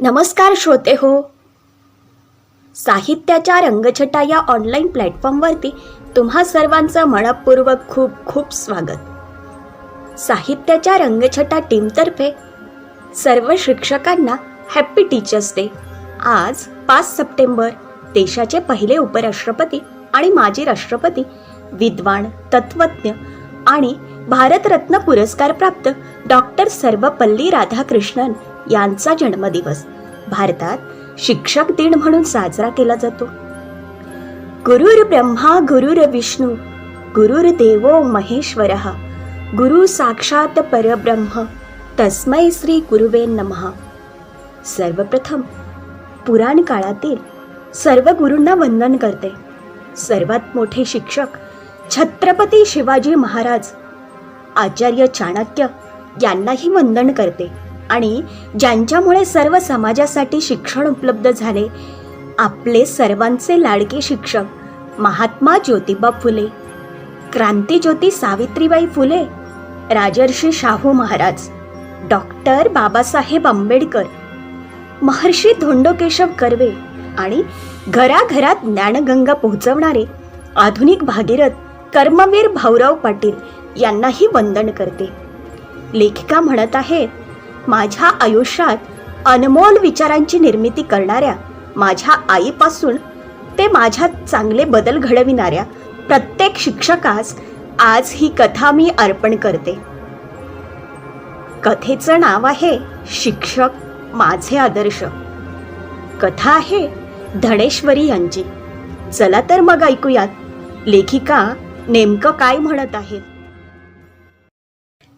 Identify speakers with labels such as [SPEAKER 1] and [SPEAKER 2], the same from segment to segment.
[SPEAKER 1] नमस्कार श्रोते हो. साहित्याच्या रंगछटा या ऑनलाईन प्लॅटफॉर्मवरती तुम्हा सर्वांचं मनपूर्वक खूप खूप स्वागत. साहित्याच्या रंगछटा टीमतर्फे सर्व शिक्षकांना हॅप्पी टीचर्स डे आज पाच सप्टेंबर देशाचे पहिले उपराष्ट्रपती आणि माजी राष्ट्रपती विद्वान तत्वज्ञ आणि भारतरत्न पुरस्कार प्राप्त डॉक्टर सर्वपल्ली राधाकृष्णन यांचा जन्मदिवस. भारतात शिक्षक दिन म्हणून साजरा केला जातो. गुरुर ब्रह्मा गुरुर विष्णू गुरुर देवो महेश्वर गुरु साक्षात परब्रह्म तस्मै श्री गुरुवे नमः. सर्वप्रथम पुराण काळातील सर्व गुरूंना वंदन करते. सर्वात मोठे शिक्षक छत्रपती शिवाजी महाराज आचार्य चाणक्य यांनाही वंदन करते आणि ज्यांच्यामुळे सर्व समाजासाठी शिक्षण उपलब्ध झाले आपले सर्वांचे लाडके शिक्षक महात्मा ज्योतिबा फुले क्रांतीज्योती सावित्रीबाई फुले राजर्षी शाहू महाराज डॉक्टर बाबासाहेब आंबेडकर महर्षी धोंडोकेशव कर्वे आणि घराघरात ज्ञानगंगा पोहोचवणारे आधुनिक भागीरथ कर्मवीर भाऊराव पाटील यांनाही वंदन करते. लेखिका म्हणत आहेत माझ्या आयुष्यात अनमोल विचारांची निर्मिती करणाऱ्या माझ्या आईपासून ते माझ्यात चांगले बदल घडविणाऱ्या प्रत्येक शिक्षकास आज ही कथा मी अर्पण करते. कथेचं नाव आहे शिक्षक माझे आदर्श. कथा आहे धनेश्वरी यांची. चला तर मग ऐकूयात. लेखिका नेमकं काय म्हणत आहेत?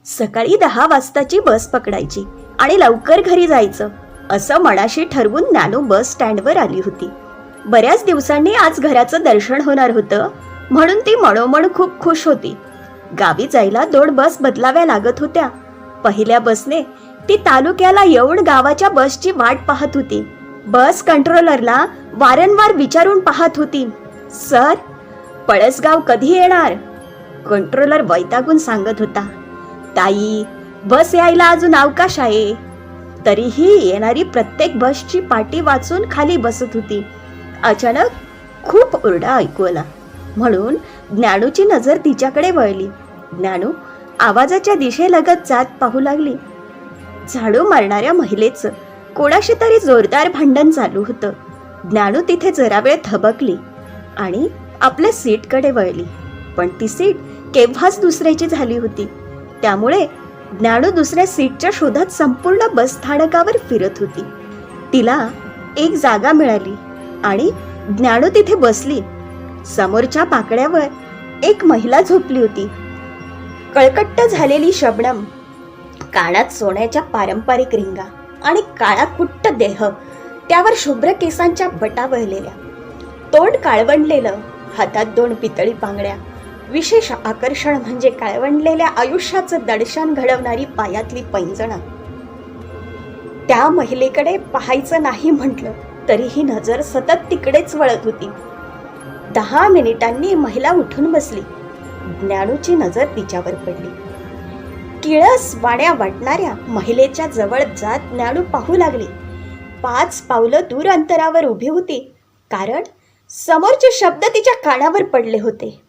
[SPEAKER 1] सकाळी दहा वाजताची बस पकडायची आणि लवकर घरी जायचं असं मनाशी ठरवून नॅनो बस स्टँडवर आली होती. बऱ्याच दिवसांनी आज घराचं दर्शन होणार होतं म्हणून ती मनोमन खूप खुश होती. गावी जायला दोन बस बदलाव्या लागत होत्या. पहिल्या बसने ती तालुक्याला येऊन गावाच्या बसची वाट पाहत होती. बस कंट्रोलरला वारंवार विचारून पाहत होती सर पळसगाव कधी येणार? कंट्रोलर वैतागून सांगत होता ताई बस यायला अजून अवकाश आहे. तरीही येणारी प्रत्येक बसची पाटी वाचून खाली बसत होती. अचानक खूप ओरडा ऐकू आला. म्हणून ज्ञानूची नजर तिच्याकडे वळली. ज्ञानू आवाजाच्या दिशेलगत जात पाहू लागली. झाडू मारणाऱ्या महिलेचं कोणाशी तरी जोरदार भांडण चालू होतं. ज्ञानू तिथे जरा वेळ थबकली आणि आपल्या सीटकडे वळली. पण ती सीट केव्हाच दुसऱ्याची झाली होती. त्यामुळे ज्ञानू दुसऱ्या सीटच्या शोधात संपूर्ण बस स्थानकावर फिरत होती. तिला एक जागा मिळाली आणि ज्ञानू तिथे बसली. समोरच्या पाकड्यावर एक महिला झोपली होती. कळकट्ट झालेली शबनम कानात सोन्याच्या पारंपरिक रिंगा आणि काळा कुट्ट देह त्यावर शुभ्र केसांच्या बटा वळलेल्या. तोंड काळवंडलेलं हातात दोन पितळी पांगड्या विशेष आकर्षण म्हणजे काळवंडलेल्या आयुष्याचं दडशान घडवणारी पायातली पैंजणं. त्या महिलेकडे पाहायचं नाही म्हटलं तरीही नजर सतत तिकडेच वळत होती. दहा मिनिटांनी महिला उठून बसली. ज्ञानूची नजर तिच्यावर पडली. किळस वाड्या वाटणाऱ्या महिलेच्या जवळ जात ज्ञानू पाहू लागली. पाच पावलं दूर अंतरावर उभी होती कारण समोरचे शब्द तिच्या कानावर पडले होते.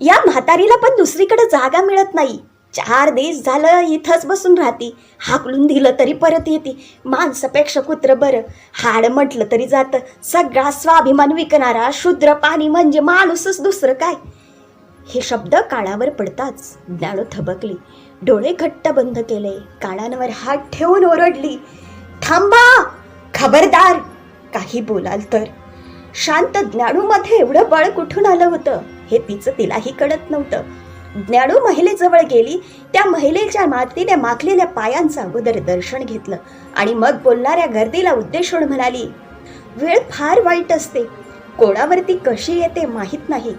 [SPEAKER 1] या म्हातारीला पण दुसरीकडे जागा मिळत नाही. चार दिवस झालं इथंच बसून राहती. हाकलून दिलं तरी परत येते. माणसापेक्षा कुत्र बरं. हाड म्हटलं तरी जातं. सगळा स्वाभिमान विकणारा शूद्र पाणी म्हणजे माणूसच दुसरं काय? हे शब्द कानावर पडताच ज्ञानो थबकली. डोळे घट्ट बंद केले. कानांवर हात ठेवून ओरडली. थांबा! खबरदार! काही बोलाल तर. शांत ज्ञानूमध्ये एवढं बळ कुठून आलं होतं? हे तिचं तिलाही कळत नव्हतं. ज्ञानू महिलेजवळ गेली त्या महिलेच्या मातीने माखलेल्या पायांचं अगोदर दर्शन घेतलं आणि मग बोलणाऱ्या गर्दीला उद्देशून म्हणाली वेळ फार वाईट असते. कोणावरती कशी येते माहीत नाही.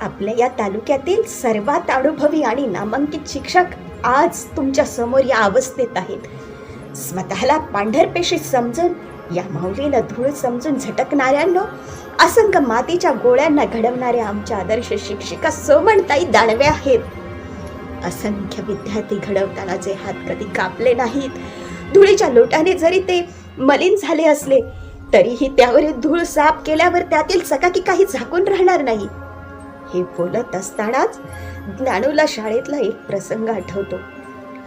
[SPEAKER 1] आपल्या या तालुक्यातील सर्वात अनुभवी आणि नामांकित शिक्षक आज तुमच्यासमोर या अवस्थेत आहेत. स्वतःला पांढरपेशी समजून या माऊलीला धूळ समजून झटकणाऱ्यांना असंख्य मातीच्या गोळ्यांना घडवणाऱ्या आमच्या आदर्श शिक्षिका सोमणताई दानवे आहेत. असंख्य विद्यार्थी घडवताना जे हात कधी कापले नाहीत. धुळीच्या लोटाने जरी ते मलिन झाले असले तरीही त्यावरील धूळ साफ केल्यावर त्यातील चकाकी काही झाकून राहणार नाही. हे बोलत असतानाच ज्ञानूला शाळेतला एक प्रसंग आठवतो.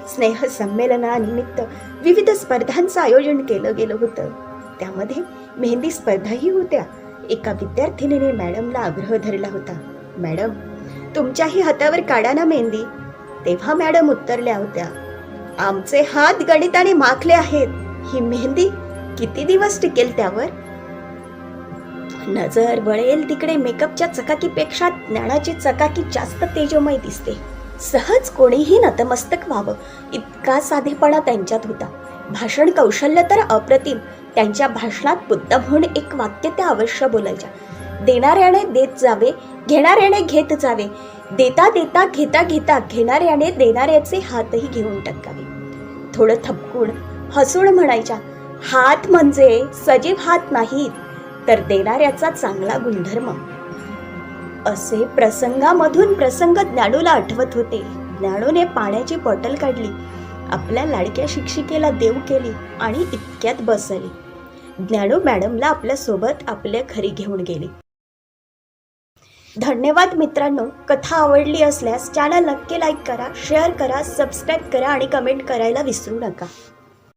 [SPEAKER 1] स्नेह संमेलनानिमित्त विविध स्पर्धांचं आयोजन केलं गेलं होतं. त्यामध्ये मेहंदी स्पर्धाही होत्या. एका विद्यार्थिनीने मॅडमला आग्रह धरला होता. मॅडम तुमच्याही हातावर काढा ना मेहंदी? तेव्हा मॅडम उत्तरल्या होत्या आमचे हात गणिताने माखले आहेत. ही मेहंदी किती दिवस टिकेल त्यावर? नजर वळेल तिकडे मेकअपच्या चकाकीपेक्षा ज्ञानाची चकाकी जास्त तेजोमय दिसते. सहज कोणीही नतमस्तक व्हावं इतका साधेपणा त्यांच्यात होता. भाषण कौशल्य तर अप्रतिम त्यांच्या भाषणात मुद्दामहून एक वाक्य त्या अवश्य बोलायच्या. देणाऱ्याने देत जावे घेणाऱ्याने घेत जावे. देता देता घेता घेता घेणाऱ्याने देणाऱ्याचे हातही घेऊन टाकावे. थोडं थपकून हसून म्हणायच्या हात म्हणजे सजीव हात नाहीत तर देणाऱ्याचा चांगला गुणधर्म. असे प्रसंगामधून प्रसंग ज्ञानूला आठवत होते. ज्ञानूने पाण्याची बॉटल काढली. आपल्या लाडक्या शिक्षिकेला देव केली आणि इतक्यात बसली. ज्ञानू मॅडमला आपल्यासोबत आपल्या घरी घेऊन गेली. धन्यवाद मित्रांनो. कथा आवडली असल्यास चॅनल नक्की लाईक करा शेअर करा सबस्क्राईब करा आणि कमेंट करायला विसरू नका.